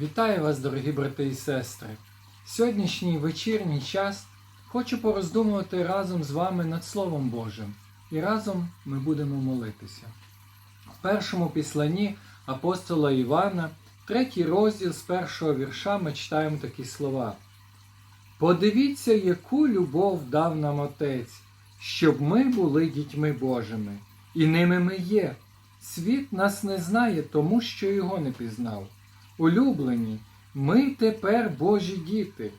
Вітаю вас, дорогі брати і сестри! Сьогоднішній вечірній час хочу пороздумувати разом з вами над Словом Божим, і разом ми будемо молитися. В першому післанні апостола Івана, третій розділ з першого вірша ми читаємо такі слова. Подивіться, яку любов дав нам Отець, щоб ми були дітьми Божими, і ними ми є. Світ нас не знає, тому що його не пізнав. Улюблені, ми тепер Божі діти,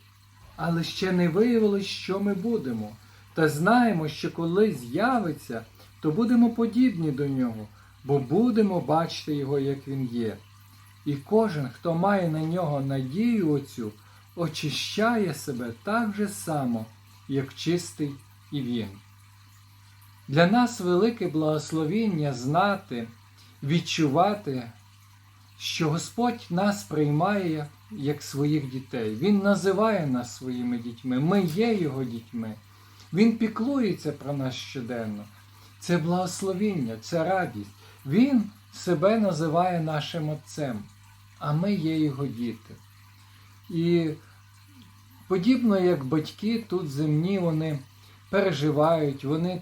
але ще не виявилось, що ми будемо, та знаємо, що коли з'явиться, то будемо подібні до нього, бо будемо бачити його, як він є. І кожен, хто має на нього надію оцю, очищає себе так же само, як чистий і він. Для нас велике благословіння знати, відчувати, що Господь нас приймає як своїх дітей. Він називає нас своїми дітьми. Ми є Його дітьми. Він піклується про нас щоденно. Це благословіння, це радість. Він себе називає нашим Отцем, а ми є Його діти. І подібно як батьки тут земні, вони переживають, вони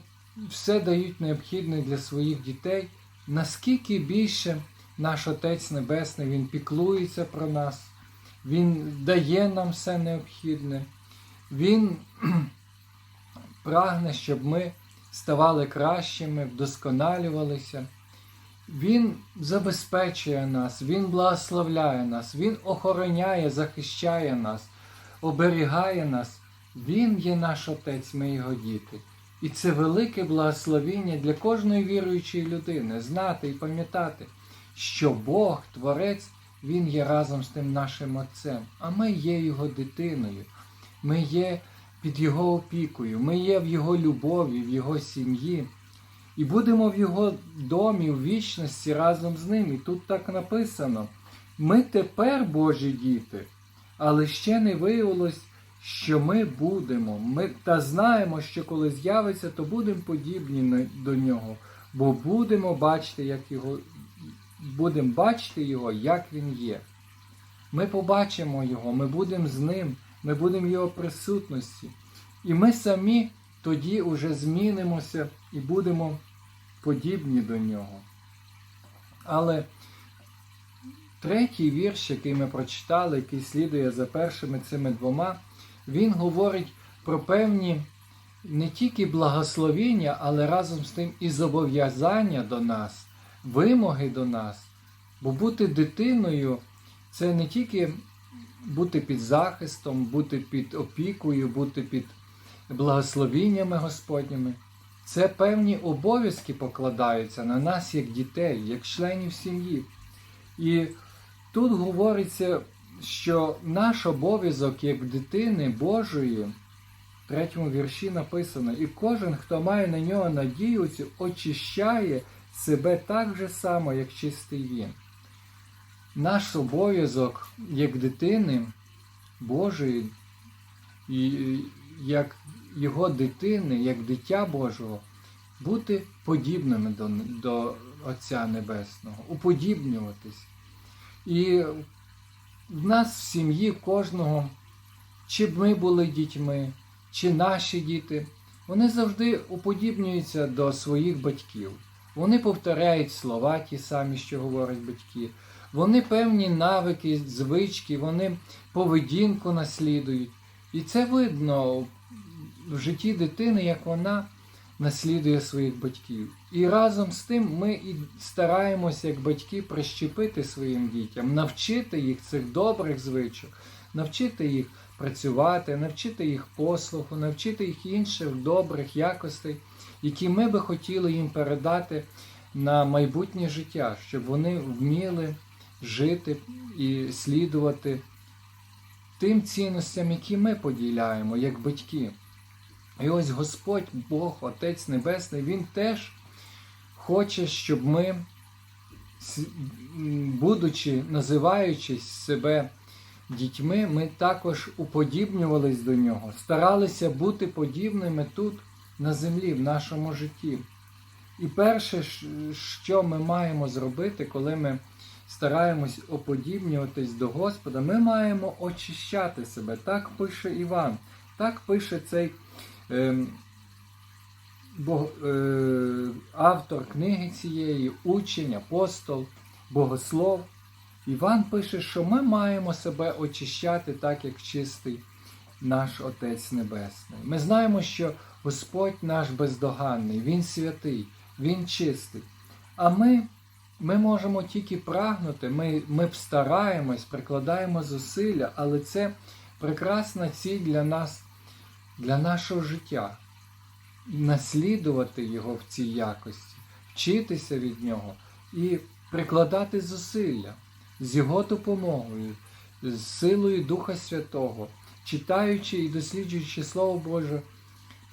все дають необхідне для своїх дітей, наскільки більше наш Отець Небесний, Він піклується про нас, Він дає нам все необхідне, Він прагне, щоб ми ставали кращими, вдосконалювалися. Він забезпечує нас, Він благословляє нас, Він охороняє, захищає нас, оберігає нас. Він є наш Отець, ми його діти. І це велике благословіння для кожної віруючої людини знати і пам'ятати, що Бог, Творець, Він є разом з тим нашим Отцем, а ми є Його дитиною, ми є під Його опікою, ми є в Його любові, в Його сім'ї. І будемо в Його домі в вічності разом з ним. І тут так написано: ми тепер Божі діти, але ще не виявилось, що ми будемо. Ми та знаємо, що коли з'явиться, то будемо подібні до нього, бо будемо бачити, як його, будемо бачити його, як він є. Ми побачимо його, ми будемо з ним, ми будемо в його присутності. І ми самі тоді уже змінимося і будемо подібні до нього. Але третій вірш, який ми прочитали, який слідує за першими цими двома, він говорить про певні не тільки благословіння, але разом з тим і зобов'язання до нас, вимоги до нас. Бо бути дитиною це не тільки бути під захистом, бути під опікою, бути під благословіннями Господніми. Це певні обов'язки покладаються на нас як дітей, як членів сім'ї. І тут говориться, що наш обов'язок як дитини Божої в третьому вірші написано: І кожен, хто має на нього надію, очищає себе так же само, як чистий він. Наш обов'язок як дитини Божої, як його дитини, як дитя Божого, бути подібними до, до Отця Небесного, уподібнюватись. І в нас в сім'ї кожного, чи б ми були дітьми, чи наші діти, вони завжди уподібнюються до своїх батьків. Вони повторяють слова ті самі, що говорять батьки. Вони певні навики, звички, вони поведінку наслідують. І це видно в житті дитини, як вона наслідує своїх батьків. І разом з тим ми і стараємося, як батьки, прищепити своїм дітям, навчити їх цих добрих звичок, навчити їх працювати, навчити їх послуху, навчити їх інших добрих якостей, які ми би хотіли їм передати на майбутнє життя, щоб вони вміли жити і слідувати тим цінностям, які ми поділяємо як батьки. І ось Господь, Бог, Отець Небесний, Він теж хоче, щоб ми, будучи, називаючись себе дітьми, ми також уподібнювались до нього, старалися бути подібними тут, на землі, в нашому житті. І перше, що ми маємо зробити, коли ми стараємось оподібнюватись до Господа, ми маємо очищати себе. Так пише Іван, так пише цей ем, бо, е, автор книги цієї, учень, апостол, богослов. Іван пише, що ми маємо себе очищати так, як чистий наш Отець Небесний. Ми знаємо, що Господь наш бездоганний, Він святий, Він чистий. А ми, ми можемо тільки прагнути, ми, ми стараємось, прикладаємо зусилля, але це прекрасна ціль для нас, для нашого життя. Наслідувати його в цій якості, вчитися від нього і прикладати зусилля з його допомогою, з силою Духа Святого, читаючи і досліджуючи Слово Боже,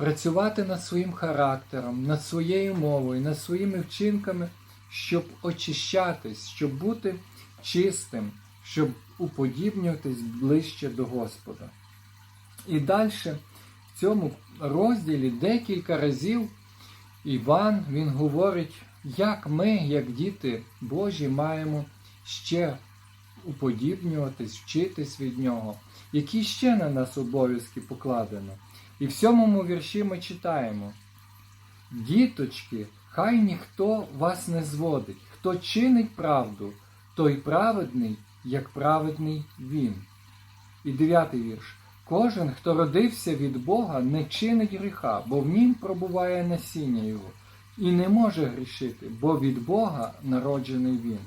працювати над своїм характером, над своєю мовою, над своїми вчинками, щоб очищатись, щоб бути чистим, щоб уподібнюватись ближче до Господа. І далі в цьому розділі декілька разів Іван він говорить, як ми, як діти Божі, маємо ще уподібнюватись, вчитись від нього, які ще на нас обов'язки покладено. І в сьомому вірші ми читаємо: Діточки, хай ніхто вас не зводить, хто чинить правду, той праведний, як праведний він. І дев'ятий вірш. Кожен, хто родився від Бога, не чинить гріха, бо в нім пробуває насіння Його, і не може грішити, бо від Бога народжений він.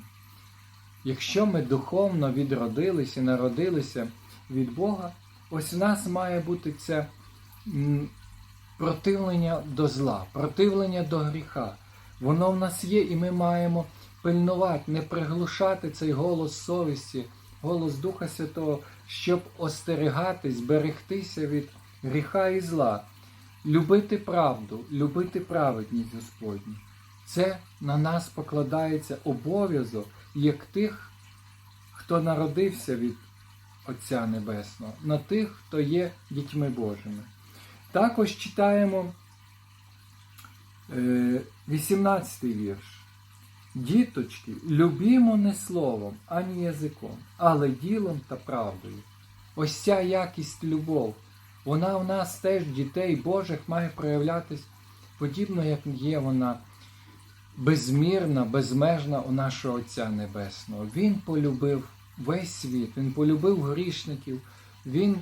Якщо ми духовно відродилися, народилися від Бога, ось в нас має бути це противлення до зла, противлення до гріха. Воно в нас є, і ми маємо пильнувати, не приглушати цей голос совісті, голос Духа Святого, щоб остерігатись, берегтися від гріха і зла, любити правду, любити праведність Господню. Це на нас покладається обов'язок як тих, хто народився від Отця Небесного, на тих, хто є дітьми Божими. Також читаємо е, 18 вірш. Діточки, любімо не словом, ані язиком, але ділом та правдою. Ось ця якість любов, вона в нас теж дітей Божих має проявлятись подібно, як є вона безмірна, безмежна у нашого Отця Небесного. Він полюбив весь світ, Він полюбив грішників, Він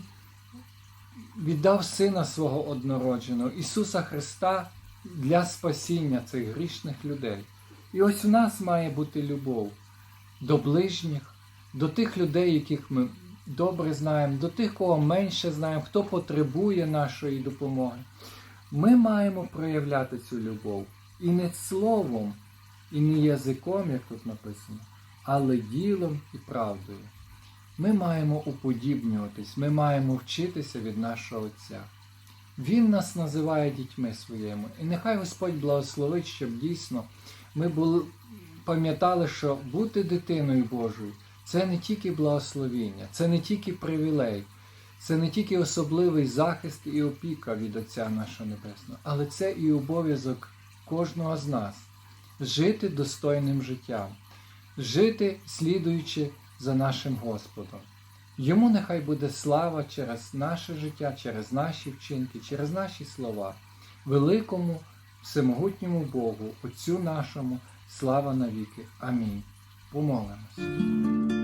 віддав Сина свого однородженого, Ісуса Христа для спасіння цих грішних людей. І ось у нас має бути любов до ближніх, до тих людей, яких ми добре знаємо, до тих, кого менше знаємо, хто потребує нашої допомоги. Ми маємо проявляти цю любов і не словом, і не язиком, як тут написано, але ділом і правдою. Ми маємо уподібнюватись, ми маємо вчитися від нашого Отця. Він нас називає дітьми своїми. І нехай Господь благословить, щоб дійсно ми були, пам'ятали, що бути дитиною Божою це не тільки благословіння, це не тільки привілей, це не тільки особливий захист і опіка від Отця нашого Небесного, але це і обов'язок кожного з нас жити достойним життям, жити слідуючи за нашим Господом. Йому нехай буде слава через наше життя, через наші вчинки, через наші слова. Великому, всемогутньому Богу, Отцю нашому, слава навіки. Амінь. Помолимось.